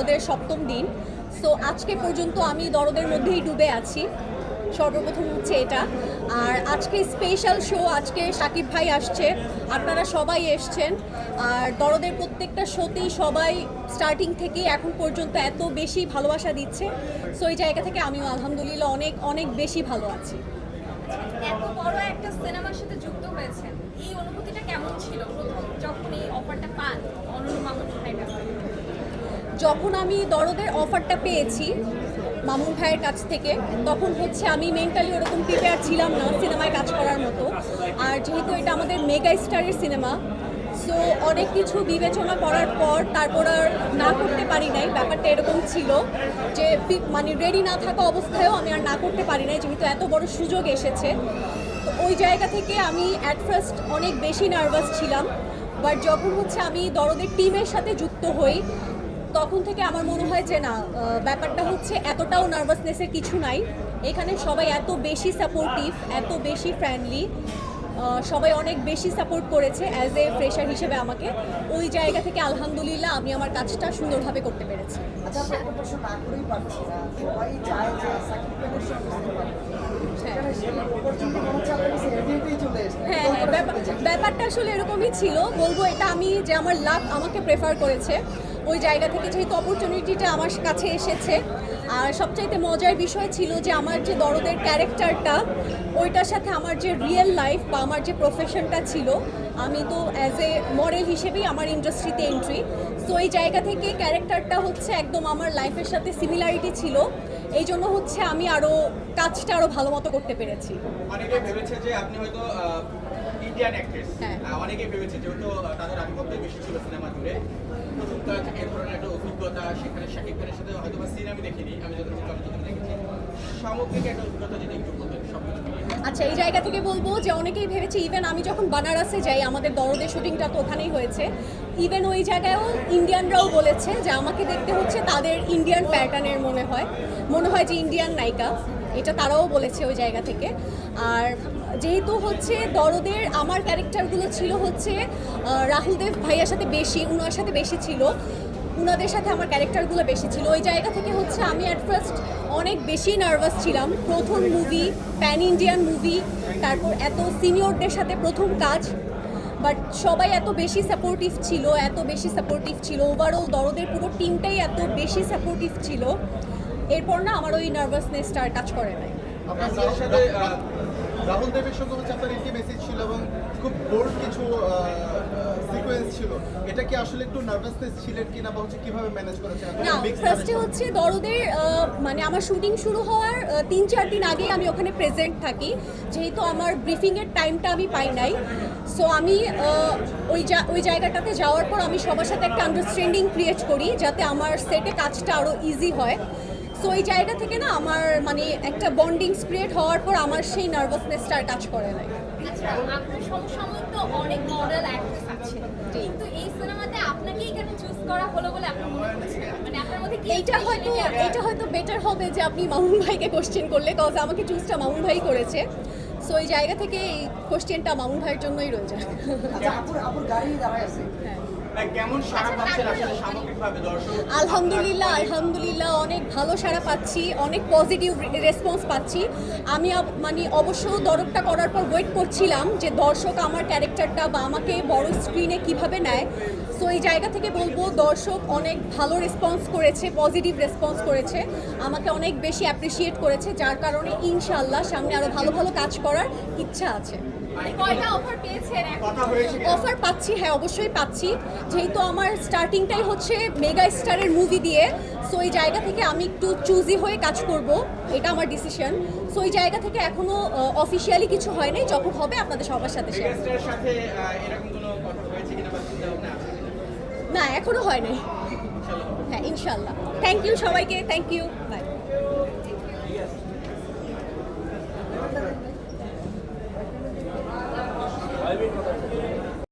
দরদের সপ্তম দিন। সো আজকে পর্যন্ত আমি দরদের মধ্যেই ডুবে আছি। সর্বপ্রথম হচ্ছে এটা। আর আজকে স্পেশাল শো আজকে সাকিব ভাই আসছে। আপনারা সবাই এসছেন। আর দরদের প্রত্যেকটা শোতেই সবাই স্টার্টিং থেকে এখন পর্যন্ত এত বেশি ভালোবাসা দিচ্ছে। সো এই জায়গা থেকে আমিও আলহামদুলিল্লাহ অনেক অনেক বেশি ভালো আছি। এত বড় একটা সিনেমার সাথে যুক্ত হয়েছেন। এই অনুভূতিটা কেমন ছিল প্রথম, যখন এই অফারটা পান অনন্য মামুন ভাইয়ের কাছ থেকে? যখন আমি দরদের অফারটা পেয়েছি, মামুন ভাইয়ের কাছ থেকে, তখন হচ্ছে আমি মেন্টালি ওরকম প্রিপেয়ার ছিলাম না সিনেমায় কাজ করার মতো। আর যেহেতু এটা আমাদের মেগা স্টারের সিনেমা সো অনেক কিছু বিবেচনা করার পর তারপর আর না করতে পারি নাই। ব্যাপারটা এরকম ছিল যে মানে রেডি না থাকা অবস্থায়ও আমি আর না করতে পারি নাই, যেহেতু এত বড় সুযোগ এসেছে। তো ওই জায়গা থেকে আমি অ্যাট ফার্স্ট অনেক বেশি নার্ভাস ছিলাম বাট যখন হচ্ছে আমি দরদের টিমের সাথে যুক্ত হই তখন থেকে আমার মনে হয় যে না ব্যাপারটা হচ্ছে এতটাও নার্ভাসনেসের কিছু নাই। এখানে সবাই এত বেশি সাপোর্টিভ এত বেশি ফ্রেন্ডলি সবাই অনেক বেশি সাপোর্ট করেছে অ্যাজ এ ফ্রেশার হিসেবে আমাকে। ওই জায়গা থেকে আলহামদুলিল্লাহ আমি আমার কাজটা সুন্দরভাবে করতে পেরেছি। আচ্ছা হ্যাঁ। হ্যাঁ ব্যাপার- ব্যাপারটা আসলে এরকমই ছিল। বলব এটা আমি যে আমার লাভ আমাকে প্রেফার করেছে। ওই জায়গা থেকে যেহেতু অপরচুনিটিটা আমার কাছে এসেছে, আর সবচাইতে মজার বিষয় ছিল যে আমার যে দরদের ক্যারেক্টারটা ওইটার সাথে আমার যে রিয়েল লাইফ বা আমার যে প্রফেশনটা ছিল, আমি তো অ্যাজ এ মডেল হিসেবেই আমার ইন্ডাস্ট্রিতে এন্ট্রি তো এই জায়গা থেকে ক্যারেক্টারটা হচ্ছে একদম আমার লাইফের সাথে সিমিলারিটি ছিল। এই জন্য হচ্ছে আমি আরও কাজটা আরও ভালো মতো করতে পেরেছি। অনেকে ভেবেছে যে আপনি হয়তো ইন্ডিয়ান অ্যাক্ট্রেস। অনেকে ভেবেছে যেহেতু তাদের আধিপত্য বেশি ছিল সিনেমা জুড়ে। প্রথম এ ধরনের একটা অভিজ্ঞতা সেখানে শাকিব খানের সাথে হয়তো বা সিনেমা আমি দেখিনি আমি যতটুকু চলচ্চিত্র দেখেছি। সামগ্রিক একটা অভিজ্ঞতা একটু সব আচ্ছা এই জায়গা থেকে বলব যে অনেকেই ভেবেছে ইভেন আমি যখন বানারসে যাই আমাদের দরদের শুটিংটা তো ওখানেই হয়েছে। ইভেন ওই জায়গায়ও ইন্ডিয়ানরাও বলেছে যে আমাকে দেখতে হচ্ছে তাদের ইন্ডিয়ান প্যাটার্নের মনে হয়। মনে হয় যে ইন্ডিয়ান নায়িকা। এটা তারাও বলেছে ওই জায়গা থেকে। আর যেহেতু হচ্ছে দরদের আমার ক্যারেক্টারগুলো ছিল হচ্ছে আহ, রাহুল দেব ভাইয়ার সাথে বেশি উনার সাথে বেশি ছিল। উনাদের সাথে আমার ক্যারেক্টারগুলো বেশি ছিল। ওই জায়গা থেকে হচ্ছে আমি অ্যাট ফার্স্ট অনেক বেশি নার্ভাস ছিলাম। প্রথম মুভি প্যান ইন্ডিয়ান মুভি তারপর এত সিনিয়রদের সাথে প্রথম কাজ বাট সবাই এত বেশি সাপোর্টিভ ছিল এত বেশি সাপোর্টিভ ছিল। ওভারঅল দরদের পুরো টিমটাই এত বেশি সাপোর্টিভ ছিল। এরপর না আমার ওই নার্ভাসনেসটা আর কাজ করে নাই। আপনার সাথে রাহুল দেবের সঙ্গে হচ্ছে আপনার ইন্টিমেসি ছিল এবং খুব বোল্ড কিছু সিকোয়েন্স ছিল। এটা কি আসলে একটু নার্ভাসনেস ছিলেন কিনা বা হচ্ছে কীভাবে ম্যানেজ করেছেন? না ফার্স্টে হচ্ছে দরদের মানে আমার শুটিং শুরু হওয়ার তিন চার দিন আগেই আমি ওখানে প্রেজেন্ট থাকি। যেহেতু আমার ব্রিফিংয়ের টাইমটা আমি পাই নাই। সো আমি ওই ওই জায়গাটাতে যাওয়ার পর আমি সবার সাথে একটা আন্ডারস্ট্যান্ডিং ক্রিয়েট করি যাতে আমার সেটে কাজটা আরও ইজি হয়। সো এই জায়গা থেকে না আমার মানে একটা বন্ডিংস ক্রিয়েট হওয়ার পর আমার সেই নার্ভাসনেসটা আর কাজ করে নাই। আচ্ছা আপনার সমসাময়িক তো অনেক মডেল অ্যাক্ট্রেস আছে। কিন্তু এই সিনেমাতে আপনাকেই কেন চুজ করা হলো বলে আপনার মনে হচ্ছে মানে আপনার মধ্যে এইটা হয়তো এইটা হয়তো বেটার হবে যে আপনি মামুন ভাইকে কোশ্চেন করলে কজ আমাকে চুজটা মামুন ভাই করেছে। সো এই জায়গা থেকে এই কোশ্চেনটা মামুন ভাইয়ের জন্যই রয়ে যায়। আচ্ছা আপুর আপুর গাড়ি দাঁড়ায় আছে। হ্যাঁ। আহ, কেমন সারা পাচ্ছেন আসলে সামগ্রিকভাবে দর্শক? আলহামদুলিল্লাহ আলহামদুলিল্লাহ অনেক ভালো সাড়া পাচ্ছি অনেক পজিটিভ রেসপন্স পাচ্ছি। আমি মানে অবশ্য দরকটা করার পর ওয়েট করছিলাম যে দর্শক আমার ক্যারেক্টারটা বা আমাকে বড় স্ক্রিনে কীভাবে নেয়। সো এই জায়গা থেকে বলব দর্শক অনেক ভালো রেসপন্স করেছে পজিটিভ রেসপন্স করেছে আমাকে অনেক বেশি অ্যাপ্রিসিয়েট করেছে যার কারণে ইনশাআল্লাহ সামনে আরও ভালো ভালো কাজ করার ইচ্ছা আছে। মানে অফার পাচ্ছি হ্যাঁ অবশ্যই পাচ্ছি। যেহেতু আমার স্টার্টিংটাই হচ্ছে মেগা স্টারের মুভি দিয়ে সো এই জায়গা থেকে আমি একটু চুজি হয়ে কাজ করব এটা আমার ডিসিশন সো এই জায়গা থেকে এখনও অফিসিয়ালি কিছু হয়নি যখন হবে আপনাদের সবার সাথে না এখনও হয়নি হ্যাঁ ইনশাল্লাহ থ্যাংক ইউ সবাইকে থ্যাংক ইউ বাই Abi.